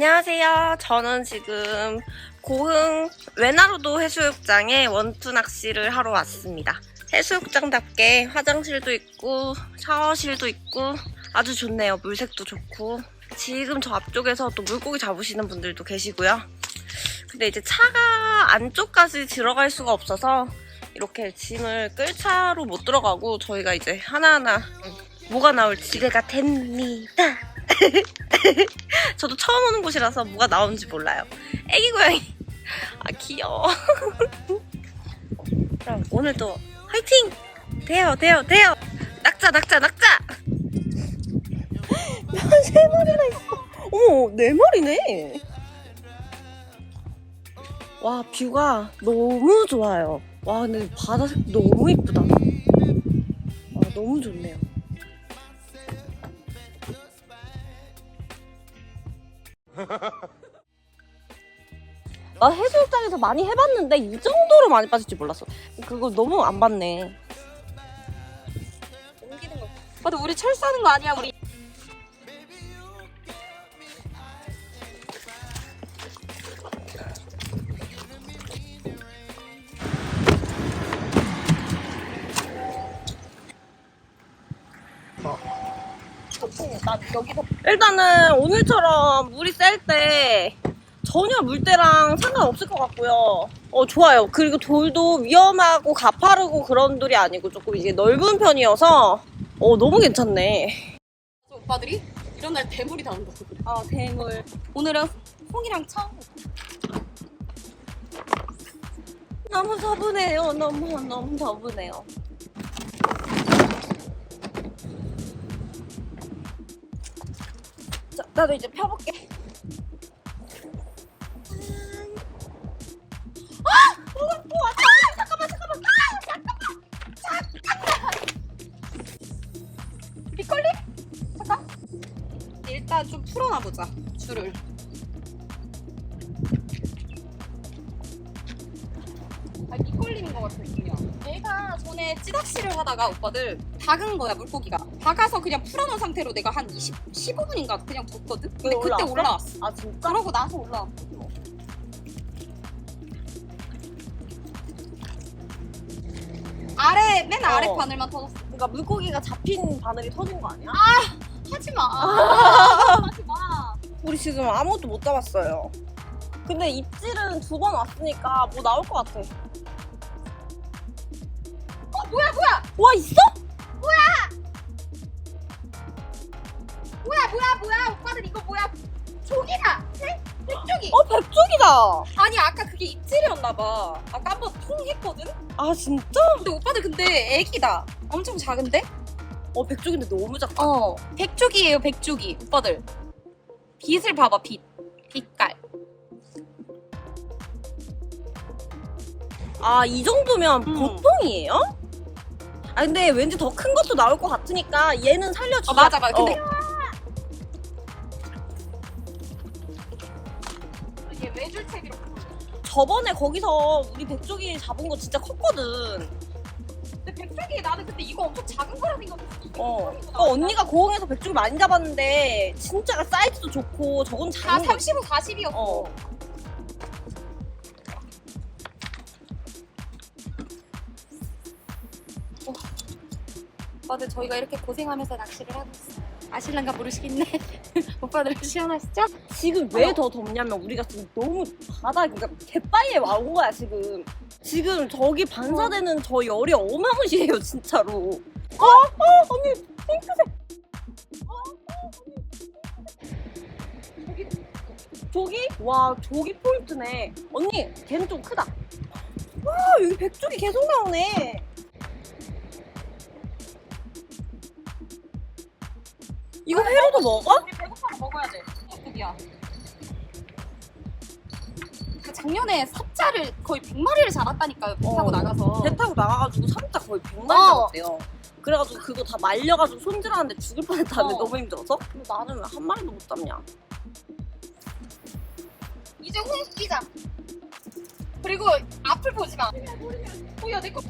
안녕하세요. 저는 지금 고흥 외나루도 해수욕장에 원투 낚시를 하러 왔습니다. 해수욕장답게 화장실도 있고 샤워실도 있고 아주 좋네요. 물색도 좋고 지금 저 앞쪽에서 또 물고기 잡으시는 분들도 계시고요. 근데 이제 차가 안쪽까지 들어갈 수가 없어서 이렇게 짐을 끌 차로 못 들어가고 저희가 이제 하나하나 뭐가 나올지 기대가 됩니다. 저도 처음 오는 곳이라서 뭐가 나오는지 몰라요. 애기 고양이. 아, 귀여워. 그럼 오늘도 화이팅! 돼요, 돼요, 돼요! 낙자, 낙자, 낙자! 세 마리나 있어. 어머, 네 마리네. 와, 뷰가 너무 좋아요. 와, 근데 바다 색 너무 이쁘다. 와, 너무 좋네요. 나 해수욕장에서 많이 해봤는데 이 정도로 많이 빠질 줄 몰랐어. 그거 너무 안 봤네. 옮기는 거. 근데 우리 철사하는 거 아니야 우리 난 여기서 일단은 오늘처럼 물이 셀 때 전혀 물때랑 상관없을 것 같고요. 어 좋아요. 그리고 돌도 위험하고 가파르고 그런 돌이 아니고 조금 이제 넓은 편이어서 어 너무 괜찮네. 오빠들이 이런 날 대물이 나온다 그래 아 대물. 오늘은 홍이랑 처음 너무 더부네요. 너무 너무 더부네요. 나도 이제 펴볼게. 아! 뭐가 뭐 왔다. 잠깐만 잠깐만. 빗걸림? 잠깐 일단 좀 풀어놔 보자 줄을 아 빗걸림인 것 같아 내가 전에 찌낚시를 하다가 오빠들 박은 거야 물고기가 박아서 그냥 풀어놓은 상태로 내가 한 20, 15분인가 그냥 뒀거든? 근데 어, 그때 올라왔어? 올라왔어 아 진짜? 그러고 나서 올라왔어 아래 맨 아래 어. 바늘만 터졌어 그러니까 물고기가 잡힌 바늘이 터진 거 아니야? 하지 마 하지 마 우리 지금 아무것도 못 잡았어요. 근데 입질은 두 번 왔으니까 뭐 나올 것 같아. 어 뭐야 뭐야 와 있어? 뭐야 뭐야 뭐야? 오빠들 이거 뭐야? 조기다 네? 백조기. 어 백쪽이다. 아니 아까 그게 입질이었나봐. 아까 한번 통 했거든? 아 진짜? 근데 오빠들 근데 애기다. 엄청 작은데? 어 백쪽인데 너무 작다. 어. 백조기예요 백조기. 오빠들. 빛을 봐봐 빛. 빛깔. 아 이 정도면 음. 보통이에요? 아 근데 왠지 더 큰 것도 나올 것 같으니까 얘는 살려주자. 어 맞아 맞아. 근데 외줄채비로 저번에 거기서 우리 백쪽이 잡은 거 진짜 컸거든. 근데 백조기 나는 근데 이거 엄청 작은 거라 생각했어 어. 어 언니가 고흥에서 백쪽이 많이 잡았는데 진짜가 사이즈도 좋고 저건 다 작은 거. 35, 40이었어 어. 오빠들 저희가 이렇게 고생하면서 낚시를 하고 있어요. 아실랑가 모르시겠네. 오빠들 시원하시죠? 지금 왜 더 덥냐면 우리가 지금 너무 바다 그러니까 갯바위에 와온 거야 지금 지금 저기 반사되는 저 열이 어마무시해요 진짜로 어? 어 언니 핑크색 어? 어, 언니 핑크색. 조기? 와 조기 포인트네 언니 걔는 좀 크다 와 여기 백조기 계속 나오네 이거 회로도 먹어? 먹어야 돼. 급이야. 그 작년에 삽자를 거의 100마리를 잡았다니까요. 배 타고 어. 나가서. 배 타고 나가가지고 삼자 거의 100마리 어. 잡았대요. 그래가지고 그거 다 말려가지고 손질하는데 죽을 뻔했다는데 어. 너무 힘들어서? 근데 나는 왜 한 마리도 못 잡냐? 이제 홍 끼자. 그리고 앞을 보지 마. 오야 내 거.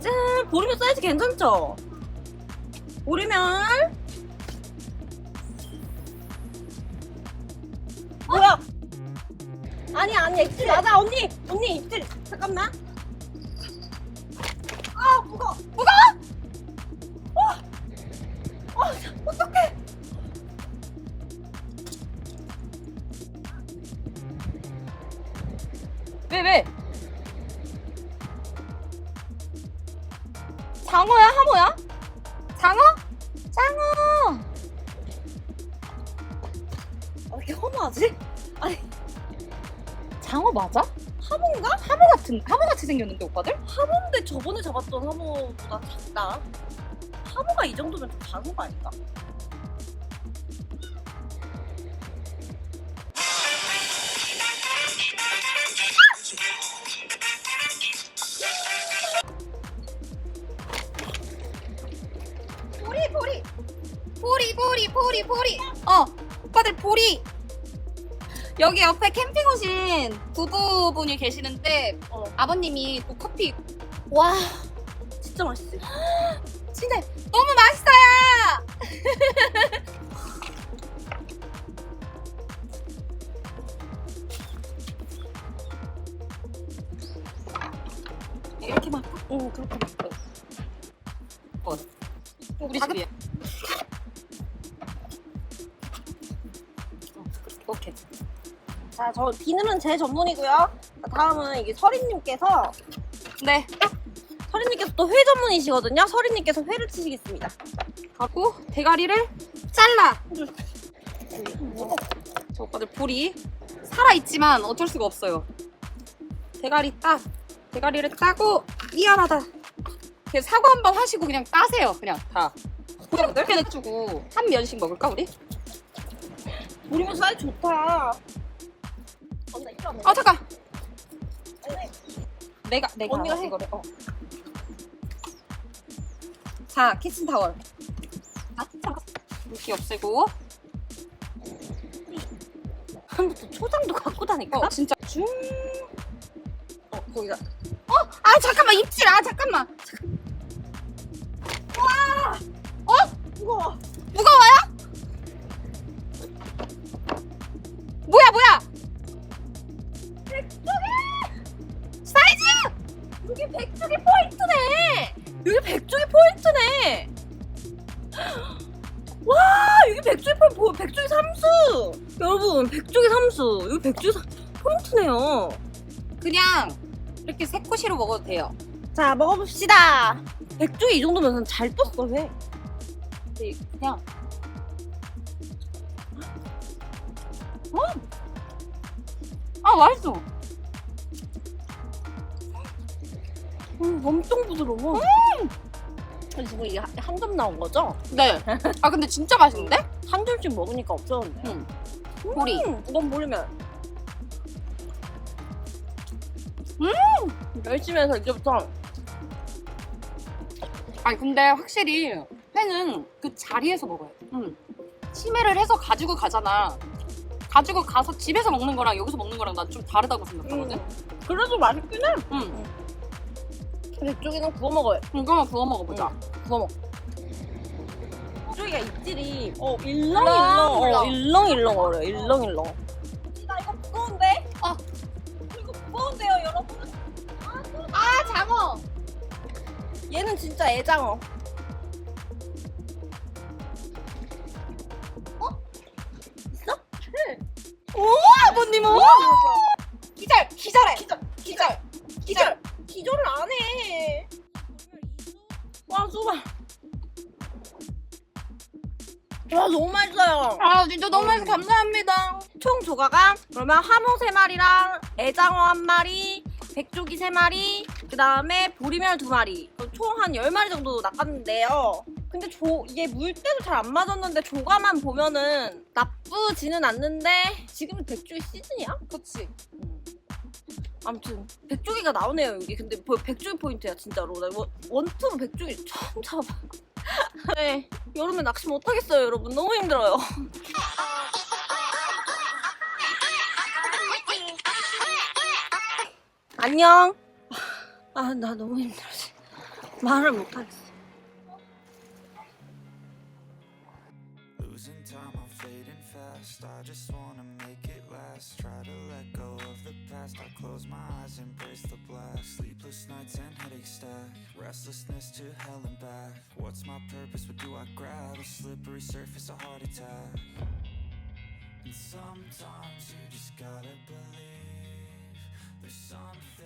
짠! 보리면 사이즈 괜찮죠? 보리면 아니 아니 입질 맞아 언니! 언니 입질! 잠깐만. 아 무거워. 무거워? 어, 어 어떡해! 왜 왜? 장어야 하모야? 장어. 왜 이렇게 허무하지? 장어 맞아? 하모인가? 하모 같은 하모 같이 생겼는데 오빠들? 하모인데 저번에 잡았던 하모보다 작다 하모가 이 정도면 좀 작은 거 아닐까? 여기 옆에 캠핑 오신 부부분이 계시는데 어. 아버님이 또 커피 와 진짜 맛있어. 진짜 너무 맛있어요! 이렇게 막응 그렇게 맛있어. 우리 집이야 오케이 자 저 비누는 제 전문이고요. 자, 다음은 이게 서린님께서 네. 서린님께서 또 회 전문이시거든요. 서린님께서 회를 치시겠습니다. 하고 대가리를 잘라. 저 오빠들 볼이 살아있지만 어쩔 수가 없어요. 대가리 따 대가리를 따고 미안하다. 그냥 사과 한 번 하시고 그냥 따세요. 그냥 다. 그냥 넓게 내주고 한 면씩 먹을까 우리? 우리면 사이 좋다 아 잠깐. 내가 내가 언니가 해. 이거를 어. 자 키친 타월. 아 잠깐. 물기 없애고. 한부터 초장도 갖고 다니까? 어 진짜. 중. 어, 거기다. 아 잠깐만 입질. 아 잠깐만. 무거워. 무거워요? 백조기 포인트네. 여기 백조기 포인트네. 와 여기 백조기 포인트 보- 백조기 삼수. 여러분 백조기 삼수. 여기 백조기 삼 포인트네요. 그냥 이렇게 새꼬시로 먹어도 돼요. 자 먹어봅시다. 백조기 이 정도면 잘 떴어 왜? 네, 그냥. 어? 아 맛있어. 음, 엄청 부드러워 지금 이게 한 점 나온 거죠? 네. 아 근데 진짜 맛있는데? 한 점씩 먹으니까 없어졌네 응. 보리. 음, 이건 모르면 음 열심히 해서 이제부터 아니 근데 확실히 회는 그 자리에서 먹어야 돼. 응. 치매를 해서 가지고 가잖아. 가지고 가서 집에서 먹는 거랑 여기서 먹는 거랑 난 좀 다르다고 생각하거든. 음, 그래도 맛있긴 해 응. 백조기는 구워 먹어요 이거만 구워 먹어보자. 구워 먹 백조기가 입질이 어 일렁, 일렁일렁 어, 일렁. 일렁일렁 어려 일렁일렁 나 이거 무거운데? 어. 이거 무거운데요 여러분 아 장어. 얘는 진짜 애장어 어? 있어? 오 아버님 오 와 수박 와 너무 맛있어요 아 진짜 너무 맛있어 감사합니다. 총 조가가 그러면 하모 3마리랑 애장어 한 마리 백조기 3마리 그 다음에 보리멸 2마리 총한 10마리 정도 낚았는데요 근데 조, 이게 물때도 잘 안 맞았는데 조가만 보면은 나쁘지는 않는데 지금은 백조기 시즌이야? 그치. 아무튼 백조기가 나오네요 여기 근데 보- 백조기 포인트야 진짜로. 나 원, 원투로 백조기 처음 잡아. 네 여름에 낚시 못하겠어요 여러분. 너무 힘들어요. 안녕. 아 나 너무 힘들었어 말을 못하겠어 the black Sleepless nights and headaches stack. Restlessness to hell and back. What's my purpose, what do I grab? A slippery surface, a heart attack. And sometimes you just gotta believe There's something